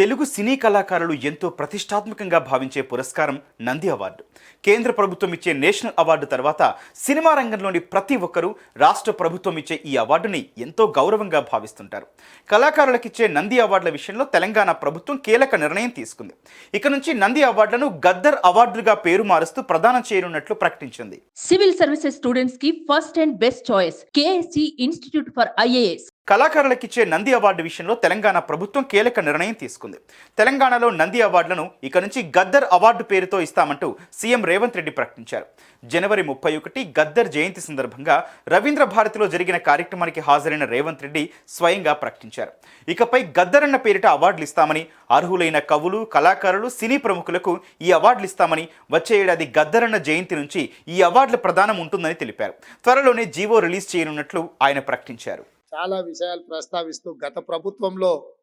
తెలుగు సినీ కళాకారులు ఎంతో ప్రతిష్టాత్మకంగా భావించే పురస్కారం నంది అవార్డు. కేంద్ర ప్రభుత్వం ఇచ్చే నేషనల్ అవార్డు తర్వాత సినిమా రంగంలోని ప్రతి ఒక్కరూ రాష్ట్ర ప్రభుత్వం ఇచ్చే ఈ అవార్డుని ఎంతో గౌరవంగా భావిస్తుంటారు. కళాకారులకిచ్చే నంది అవార్డుల విషయంలో తెలంగాణ ప్రభుత్వం కీలక నిర్ణయం తీసుకుంది. ఇక నుంచి నంది అవార్డులను గద్దర్ అవార్డులుగా పేరు మారుస్తూ ప్రదానం చేయనున్నట్లు ప్రకటించింది. సివిల్ సర్వీసెస్ స్టూడెంట్స్కి first and best choice KSC institute for IAS. కళాకారులకు ఇచ్చే నంది అవార్డు విషయంలో తెలంగాణ ప్రభుత్వం కీలక నిర్ణయం తీసుకుంది. తెలంగాణలో నంది అవార్డులను ఇక నుంచి గద్దర్ అవార్డు పేరుతో ఇస్తామంటూ సీఎం రేవంత్ రెడ్డి ప్రకటించారు. జనవరి ముప్పై ఒకటి గద్దర్ జయంతి సందర్భంగా రవీంద్ర భారతిలో జరిగిన కార్యక్రమానికి హాజరైన రేవంత్ రెడ్డి స్వయంగా ప్రకటించారు. ఇకపై గద్దర్ అన్న పేరిట అవార్డులు ఇస్తామని అర్హులైన కవులు కళాకారులు సినీ ప్రముఖులకు ఈ అవార్డులు ఇస్తామని వచ్చే ఏడాది గద్దర్ అన్న జయంతి నుంచి ఈ అవార్డుల ప్రదానం ఉంటుందని తెలిపారు. త్వరలోనే జీవో రిలీజ్ చేయనున్నట్లు ఆయన ప్రకటించారు. చాలా విషయాలు ప్రస్తావిస్తూ గత ప్రభుత్వంలో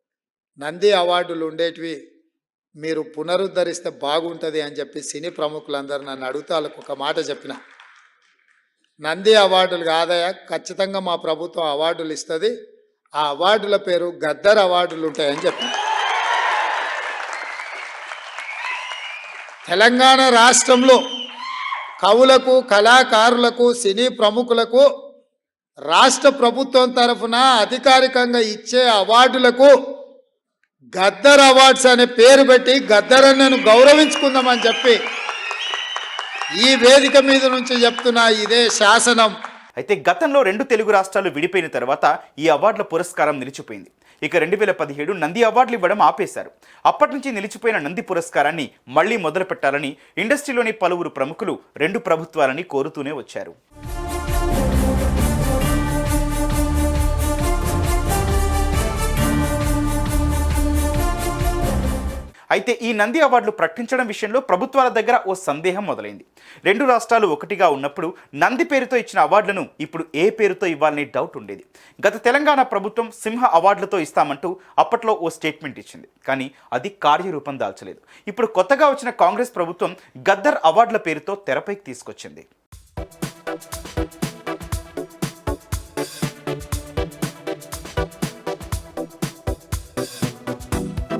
నంది అవార్డులు ఉండేటివి మీరు పునరుద్ధరిస్తే బాగుంటుంది అని చెప్పి సినీ ప్రముఖులందరూ నన్ను అడుగుతూ వాళ్ళకు ఒక మాట చెప్పిన. నంది అవార్డులు కాదయా ఖచ్చితంగా మా ప్రభుత్వం అవార్డులు ఇస్తుంది. ఆ అవార్డుల పేరు గద్దర్ అవార్డులు ఉంటాయని చెప్పిన. తెలంగాణ రాష్ట్రంలో కవులకు కళాకారులకు సినీ ప్రముఖులకు రాష్ట్ర ప్రభుత్వం తరఫున అధికారికంగా ఇచ్చే అవార్డులకు గద్దర్ అవార్డ్స్ అనే పేరు పెట్టి గద్దరన్నను గౌరవించుకుందామని చెప్పి ఈ వేదిక మీద నుంచి చెప్తున్నా ఇదే శాసనం. అయితే గతంలో రెండు తెలుగు రాష్ట్రాలు విడిపోయిన తర్వాత ఈ అవార్డుల పురస్కారం నిలిచిపోయింది. ఇక రెండు వేల పదిహేడు నంది అవార్డులు ఇవ్వడం ఆపేశారు. అప్పటి నుంచి నిలిచిపోయిన నంది పురస్కారాన్ని మళ్ళీ మొదలు పెట్టాలని ఇండస్ట్రీలోని పలువురు ప్రముఖులు రెండు ప్రభుత్వాలని కోరుతూనే వచ్చారు. అయితే ఈ నంది అవార్డులు ప్రకటించడం విషయంలో ప్రభుత్వాల దగ్గర ఓ సందేహం మొదలైంది. రెండు రాష్ట్రాలు ఒకటిగా ఉన్నప్పుడు నంది పేరుతో ఇచ్చిన అవార్డులను ఇప్పుడు ఏ పేరుతో ఇవ్వాలని డౌట్ ఉండేది. గత తెలంగాణ ప్రభుత్వం సింహ అవార్డులతో ఇస్తామంటూ అప్పట్లో ఓ స్టేట్మెంట్ ఇచ్చింది. కానీ అది కార్యరూపం దాల్చలేదు. ఇప్పుడు కొత్తగా వచ్చిన కాంగ్రెస్ ప్రభుత్వం గద్దర్ అవార్డుల పేరుతో తెరపైకి తీసుకొచ్చింది.